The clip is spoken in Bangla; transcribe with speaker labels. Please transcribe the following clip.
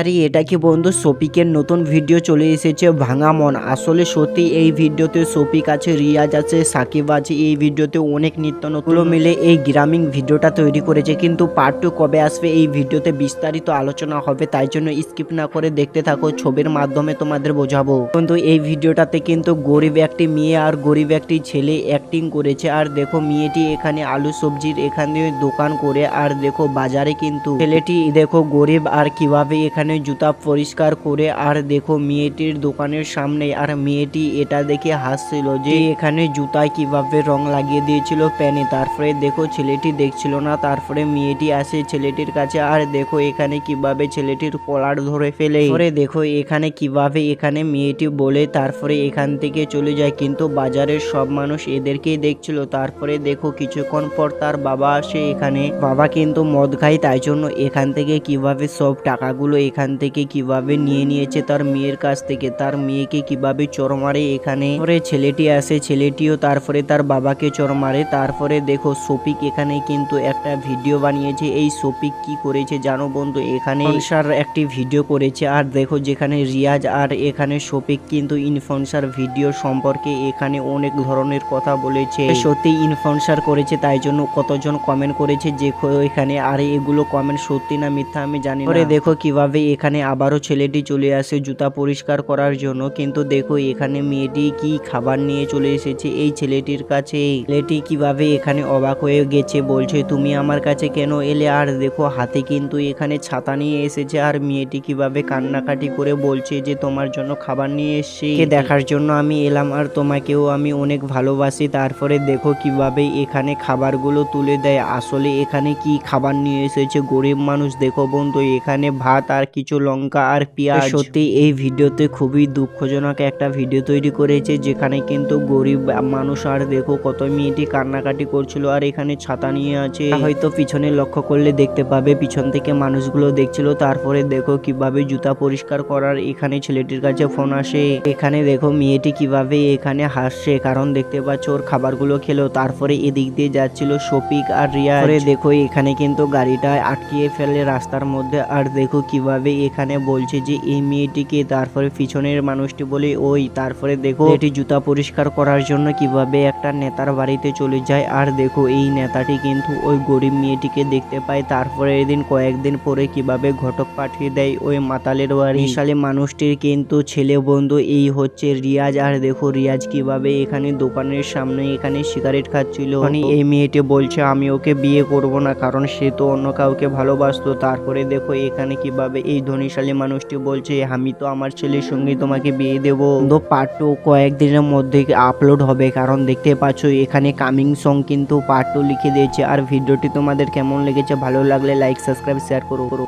Speaker 1: আরে, এটা কি বন্ধু সপিকের নতুন ভিডিও চলে এসেছে? ভাঙা মন। আসলে সত্যি এই ভিডিওতে সপিক আছে, রিয়াজ আছে, সাকিব আছে। এই ভিডিওতে অনেক নিত্য নতুন মিলে এই গ্রামীণ ভিডিওটা তৈরি করেছে। কিন্তু পার্ট টু কবে আসবে এই ভিডিওতে বিস্তারিত আলোচনা হবে, তাই জন্য স্কিপ না করে দেখতে থাকো। ছবির মাধ্যমে তোমাদের বোঝাবো। কিন্তু এই ভিডিওটাতে কিন্তু গরিব একটি মেয়ে আর গরিব একটি ছেলে অ্যাক্টিং করেছে। আর দেখো মেয়েটি এখানে আলু সবজির এখানে দোকান করে। আর দেখো বাজারে কিন্তু ছেলেটি, দেখো গরিব আর কীভাবে এখানে জুতা পরিষ্কার করে, আর দেখো মেয়েটির দোকানের সামনে আর মেয়েটি এটা দেখে হাসছিল যে, এখানে জুতায় কীভাবে রং লাগিয়ে দিয়েছিল প্যানে। তারপরে দেখো ছেলেটি দেখছিল না, তারপরে মেয়েটি আসে ছেলেটির কাছে, আর দেখো এখানে কীভাবে ছেলেটির কলার ধরে ফেলে। পরে দেখো এখানে কীভাবে এখানে মেয়েটি বলে, তারপরে এখান থেকে চলে যায়। কিন্তু বাজারের সব মানুষ এদেরকেই দেখছিল। তারপরে দেখো কিছুক্ষণ পর তার বাবা আসে এখানে। বাবা কিন্তু মদ খায়, তাই জন্য এখান থেকে কীভাবে সব টাকাগুলো এখান থেকে কীভাবে নিয়ে নিয়েছে তার মেয়ের কাছ থেকে। তার মেয়েকে কীভাবে চোর মারে এখানে? পরে ছেলেটি আসে, ছেলেটিও তারপরে তার বাবাকে চোর মারে। তারপরে দেখো সপিক এখানে কিন্তু একটা ভিডিও বানিয়েছে। এই সপিক কি করেছে জানো বন্ধু? এখানে ইনফ্লুয়েন্সার একটি ভিডিও করেছে। আর দেখো যেখানে রিয়াজ আর এখানে সপিক কিন্তু ইনফ্লুয়েন্সার ভিডিও সম্পর্কে এখানে অনেক ধরনের কথা বলেছে। সত্যি ইনফ্লুয়েন্সার করেছে, তাই জন্য কতজন কমেন্ট করেছে, যে এখানে, আর এগুলো কমেন্ট সত্যি না মিথ্যা আমি জানি না। দেখো কীভাবে এখানে আবারও ছেলেটি চলে আসে জুতা পরিষ্কার করার জন্য। কিন্তু দেখো, এখানে মেয়েটি কি খাবার নিয়ে চলে এসেছে এই ছেলেটির কাছে? ছেলেটি কীভাবে এখানে অবাক হয়ে গেছে, বলছে, তুমি আমার কাছে কেন এলে? আর দেখো, হাতে কিন্তু এখানে ছাতা নিয়ে এসেছে আর মেয়েটি কীভাবে কান্নাকাটি করে বলছে যে, তোমার জন্য খাবার নিয়ে এসেছি। দেখার জন্য আমি এলাম আর তোমাকেও আমি অনেক ভালোবাসি। তারপরে দেখো কীভাবে এখানে খাবারগুলো তুলে দেয়। আসলে এখানে কি খাবার নিয়ে এসেছে? গরিব মানুষ, দেখো বন্ধু, এখানে ভাত আর কিছু লঙ্কা আর পেঁয়াজ। সত্যি এই ভিডিওতে খুবই দুঃখজনক একটা ভিডিও তৈরি করেছে যেখানে কিন্তু গরিব মানুষ আর দেখো কত মেয়েটি কান্নাকাটি করছিল আর এখানে ছাতা নিয়ে আছে। হয়তো পিছনে লক্ষ্য করলে দেখতে পাবে পিছন থেকে মানুষগুলো দেখছিল তারপরে দেখো কীভাবে জুতা পরিষ্কার করার এখানে ছেলেটির কাছে ফোন আসে। এখানে দেখো মেয়েটি কীভাবে এখানে হাসছে কারণ দেখতে পাচ্ছ ওর খাবারগুলো খেলো তারপরে এদিক দিয়ে যাচ্ছিল শফিক আর রিয়া দেখো এখানে কিন্তু গাড়িটা আটকিয়ে ফেলে রাস্তার মধ্যে আর দেখো কীভাবে এখানে বলছে যে, এই মেয়েটিকে তারপরে পিছনের মানুষটি বলে, ওই, তারপরে দেখো এটি জুতা পরিষ্কার করার জন্য কীভাবে একটা নেতার বাড়িতে চলে যায়। আর দেখো, এই নেতাটি কিন্তু ওই গরিব মেয়েটিকে দেখতে পায়। তারপরে এদিন কয়েকদিন পরে কীভাবে ঘটক পাঠিয়ে দেয় ওই মাতালের বাড়ি। সালে মানুষটির কিন্তু ছেলে বন্ধু এই হচ্ছে রিয়াজ। আর দেখো, রিয়াজ কীভাবে এখানে দোকানের সামনে এখানে সিগারেট খাচ্ছিল। মানে এই মেয়েটি বলছে, আমি ওকে বিয়ে করব না, কারণ সে তো অন্য কাউকে ভালোবাসতো। তারপরে দেখো, এখানে কীভাবে এই ধনীশালী মানুষটি বলছে, আমি তো আমার ছেলের সঙ্গে তোমাকে বিয়ে দেব। তো পার্ট টু কয়েকদিনের মধ্যে আপলোড হবে, কারণ দেখতে পাচ্ছ এখানে কামিং সং কিন্তু পার্ট টু লিখে দিয়েছে। আর ভিডিওটি তোমাদের কেমন লেগেছে, ভালো লাগলে লাইক সাবস্ক্রাইব শেয়ার করো।